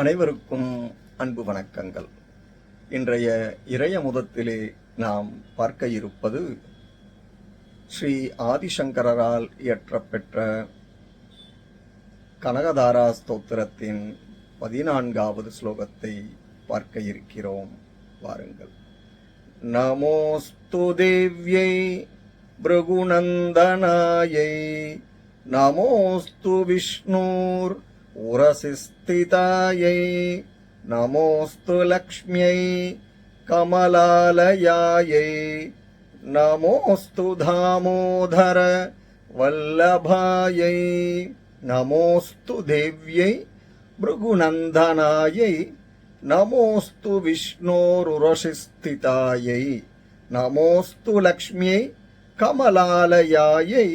அனைவருக்கும் அன்பு வணக்கங்கள். இன்றைய இறைய முதத்திலே நாம் பார்க்க இருப்பது ஸ்ரீ ஆதிசங்கரால் இயற்றப்பெற்ற கனகதாரா ஸ்தோத்திரத்தின் பதினான்காவது ஸ்லோகத்தை பார்க்க இருக்கிறோம். வாருங்கள். நமோஸ்து தேவியை பிருகுநந்தனாயை நமோஸ்து விஷ்ணூர் ఉరసిస్థితాయై నమోస్తు లక్ష్మ్యై కమలాలయాయై నమోస్తు దామోదర వల్లభాయై నమోస్తు దేవ్యై భృగునందనాయై నమోస్తు విష్ణోరురషిస్థితాయై నమోస్తు లక్ష్మ్యై కమలాలయాయై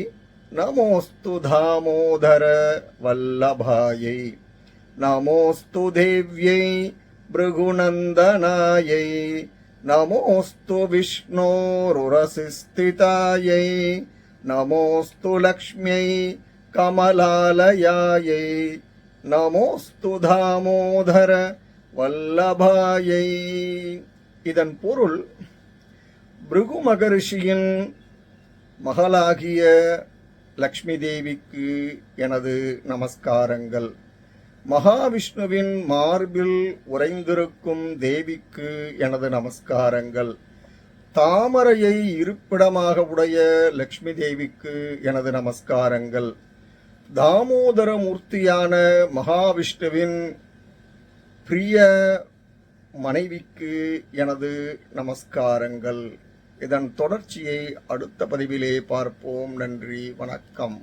नमोऽस्तु दामोदर वल्लभायै नमोऽस्तु देव्यै भृगुनन्दनायै नमोऽस्तु विष्णोरुरसिस्थितायै नमोऽस्तु लक्ष्म्यै कमलालयायै நமோஸ்து தாமோதர வல்லபாயை இதன் பொருள் பிருகு மகரிஷியின் மகளாகிய லக்ஷ்மி தேவிக்கு எனது நமஸ்காரங்கள். மகாவிஷ்ணுவின் மார்பில் உறைந்திருக்கும் தேவிக்கு எனது நமஸ்காரங்கள். தாமரையை இருப்பிடமாக உடைய லக்ஷ்மி தேவிக்கு எனது நமஸ்காரங்கள். தாமோதர மூர்த்தியான மகாவிஷ்ணுவின் பிரிய மனைவிக்கு எனது நமஸ்காரங்கள். இதன் தொடர்ச்சியை அடுத்த பதிவிலே பார்ப்போம். நன்றி வணக்கம்.